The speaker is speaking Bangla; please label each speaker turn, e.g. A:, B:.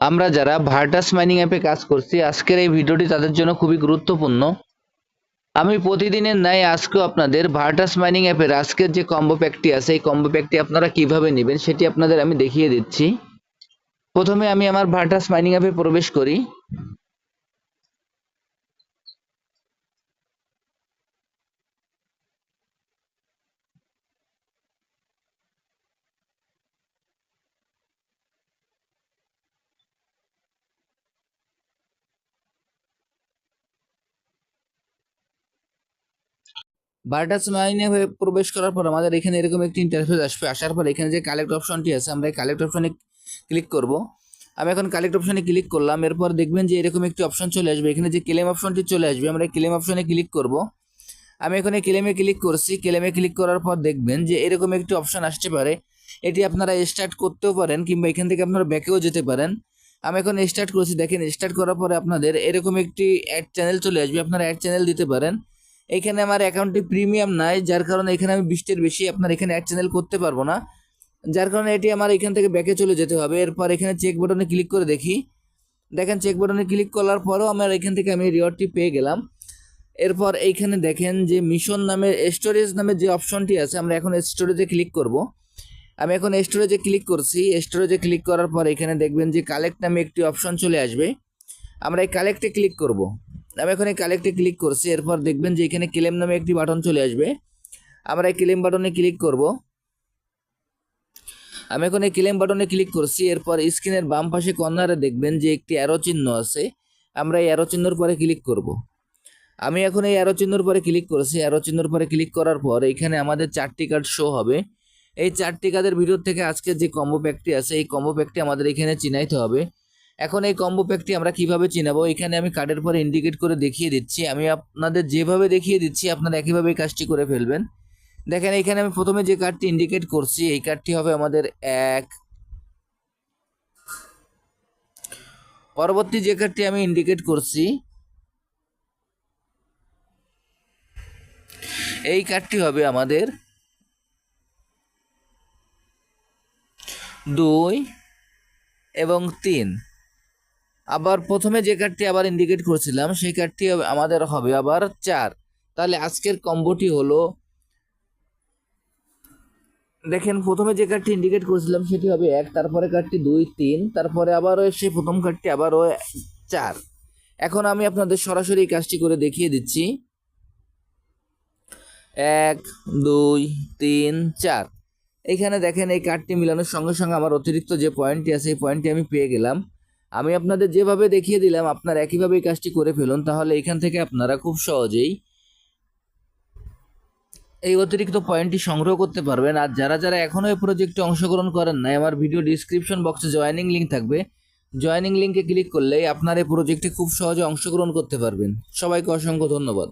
A: আমরা যারা ভার্টাস মাইনিং অ্যাপে কাজ করছি, আজকের এই ভিডিওটি তাদের জন্য খুবই গুরুত্বপূর্ণ। আমি প্রতিদিনের ন্যায় আজকেও আপনাদের ভার্টাস মাইনিং অ্যাপের আজকের যে কম্বো প্যাকটি আছে, এই কম্বো প্যাকটি আপনারা কীভাবে নেবেন সেটি আপনাদের আমি দেখিয়ে দিচ্ছি। প্রথমে আমি আমার ভার্টাস মাইনিং অ্যাপে প্রবেশ করি। ভার্টাস মাইনে হয়ে প্রবেশ করার পর আমাদের এখানে এরকম একটি ইন্টারফেস আসবে। আসার পর এখানে যে কালেক্ট অপশনটি আছে, আমরা এই কালেক্ট অপশনে ক্লিক করব। আমি এখন কালেক্ট অপশনে ক্লিক করলাম, এরপর দেখবেন যে এরকম একটি অপশন চলে আসবে। এখানে যে ক্লেম অপশনটি চলে আসবে, আমরা ক্লেম অপশনে ক্লিক করব। আমি এখানে ক্লেমে ক্লিক করছি ক্লেমে ক্লিক করার পর দেখবেন যে এরকম একটি অপশন আসতে পারে। এটি আপনারা স্টার্ট করতেও পারেন, কিংবা এখান থেকে আপনারা ব্যাকেও যেতে পারেন। আমি এখন স্টার্ট করছি, দেখেন স্টার্ট করার পরে আপনাদের এরকম একটি অ্যাড চ্যানেল চলে আসবে। আপনারা অ্যাড চ্যানেল দিতে পারেন। এখানে আমার অ্যাকাউন্টটি প্রিমিয়াম নাই, যার কারণে এখানে আমি বিশটির বেশি আপনার এখানে অ্যাড চ্যানেল করতে পারব না। যার কারণে এটি আমার এখান থেকে ব্যাকে চলে যেতে হবে। এরপর এখানে চেক বাটনে ক্লিক করে দেখি। দেখেন চেক বাটনে ক্লিক করার পরও আমার এখান থেকে আমি রিওয়ার্ডটি পেয়ে গেলাম। এরপর এইখানে দেখেন যে মিশন নামের স্টোরেজ নামের যে অপশনটি আছে, আমরা এখন স্টোরেজে ক্লিক করব। আমি এখন স্টোরেজে ক্লিক করছি। স্টোরেজে ক্লিক করার পর এখানে দেখবেন যে কালেক্ট নামে একটি অপশন চলে আসবে। আমরা এই কালেক্টে ক্লিক করব। আমি এখন কালেক্টে ক্লিক করছি, এরপর দেখবেন যে এখানে ক্লেম নামে একটি বাটন চলে আসবে। আমরা এই ক্লেম বাটনে ক্লিক করব। আমি এখন এই ক্লেম বাটনে ক্লিক করছি, এরপর স্ক্রিনের বাম পাশে কর্নারে দেখবেন যে একটি অ্যারো চিহ্ন আছে। আমরা এই অ্যারো চিহ্নর পরে ক্লিক করব। আমি এখন এই অ্যারো চিহ্নর পরে ক্লিক করেছি অ্যারো চিহ্নর পরে ক্লিক করার পর এখানে আমাদের চারটি কার্ড শো হবে। এই চারটি কার্ডের ভিতর থেকে আজকে যে কম্বো প্যাকটি আছে, এই কম্বো প্যাকটি আমাদের এখানে চিনাইতে হবে। এখন এই কম্বো প্যাকটি আমরা কীভাবে চিনাবো? এখানে আমি কার্ডের পরে ইন্ডিকেট করে দেখিয়ে দিচ্ছি। আমি আপনাদের যেভাবে দেখিয়ে দিচ্ছি, আপনারা একইভাবে এই কাজটি করে ফেলবেন। দেখেন, এখানে আমি প্রথমে যে কার্ডটি ইন্ডিকেট করছি, এই কার্ডটি হবে আমাদের এক। পরবর্তী যে কার্ডটি আমি ইন্ডিকেট করছি, এই কার্ডটি হবে আমাদের দুই এবং তিন। আবার প্রথমে যে কার্ডটি আবার ইন্ডিকেট করেছিলাম, সেই কার্ডটি আমাদের হবে আবার চার। তাহলে আজকের কম্বোটি হলো, দেখেন প্রথমে যে কার্ডটি ইন্ডিকেট করেছিলাম সেটি হবে এক, তারপরে কার্ডটি দুই, তিন, তারপরে আবারও সেই প্রথম কার্ডটি আবারও চার। এখন আমি আপনাদের সরাসরি কাজটি করে দেখিয়ে দিচ্ছি। এক, দুই, তিন, চার। এখানে দেখেন এই কার্ডটি মিলানোর সঙ্গে সঙ্গে আমার অতিরিক্ত যে পয়েন্টটি আছে, এই পয়েন্টটি আমি পেয়ে গেলাম। আমি আপনাদের যেভাবে দেখিয়ে দিলাম, আপনারা একইভাবে এই কাজটি করে ফেলুন, তাহলে এখান থেকে আপনারা খুব সহজেই এই অতিরিক্ত পয়েন্টটি সংগ্রহ করতে পারবেন। আর যারা যারা এখনও এই প্রজেক্টে অংশগ্রহণ করেন নাই, আমার ভিডিও ডিসক্রিপশন বক্সে জয়েনিং লিঙ্ক থাকবে। জয়েনিং লিঙ্কে ক্লিক করলেই আপনার এই প্রজেক্টে খুব সহজে অংশগ্রহণ করতে পারবেন। সবাইকে অসংখ্য ধন্যবাদ।